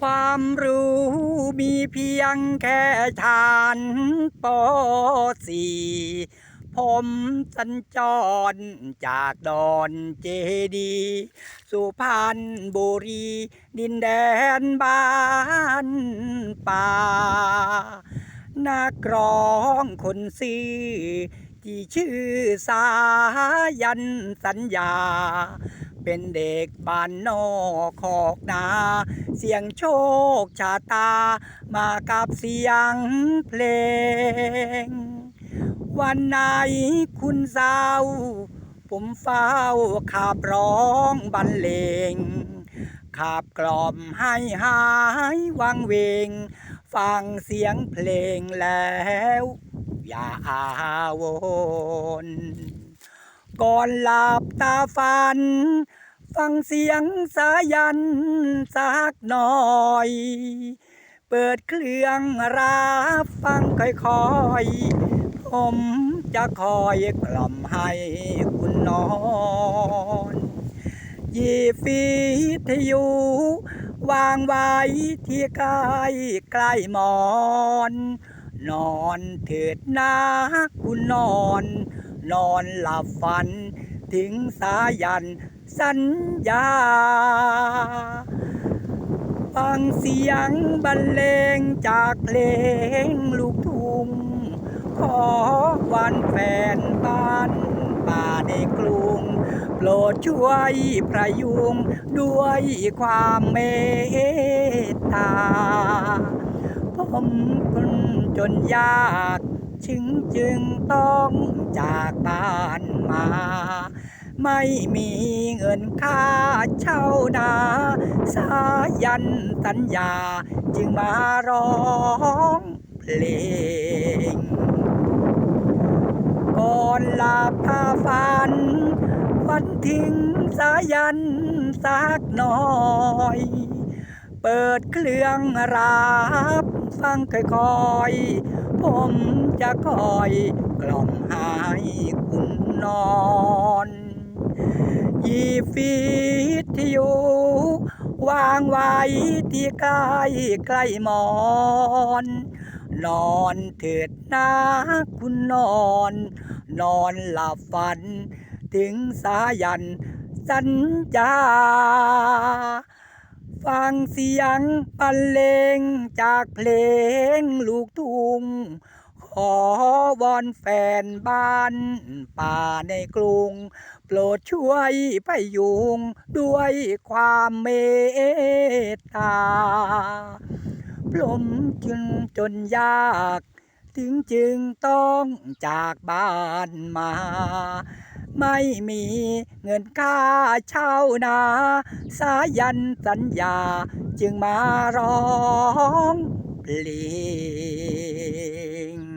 ความรู้มีเพียงแค่ชานปอสี่ผมสัญจรจากดอนเจดีย์สุพรรณบุรี ดินแดนบ้านป่านักร้องคนซื่อที่ชื่อสายันสัญญา เป็นเด็กบ้านนอกขอกนา เสียงโชคชาตา มากับเสียงเพลง วันไหนคุณสาวผมเฝ้าขับร้องบรรเลงขับกล่อมให้หายวังเวง ฟังเสียงเพลงแล้ว อย่าอาวร ก่อนหลับตาฝัน ฟังเสียงสายันสักหน่อย เปิดเครื่องรับฟังค่อยๆ ผมจะคอยกล่อมให้คุณนอนยีฟีทยุวางไว้ที่ใกล้ใกล้หมอน นอนเถิดนะคุณนอน นอนหลับฝัน ถึงสายันสัญญา ฟังเสียงบรรเลงจากเพลงลูกทุ่งขอวันแฟนบ้านป่าในกรุงโปรดช่วยประยุงด้วยความเมตตา ผมคนจนยาก จึงจึงต้องจาก บ้านมา ไม่มีเงินค่าเช่านา สายันสัญญาจึงมาร้องเพลงก่อนหลับตาฝันฝันถึงสายันสักหน่อย เปิดเครื่องรับ ฟังค่อยๆ ผมจะคอยกล่อมให้คุณนอนยีฟีที่อยุวางไว้ที่ใกล้ใกล้หมอน นอนเถิดนะคุณนอน นอนหลับฝัน ถึงสายันสัญญา ฟังเสียงบรรเลงจากเพลงลูกทุ่งขอวอนแฟนบ้านป่าในกรุง โปรดช่วยพยุงด้วยความเมตตาผมจึงจนยาก ถึงจึงต้องจากบ้านมา ไม่มีเงินค่าเช่านา สายันสัญญาจึงมาร้องเพลง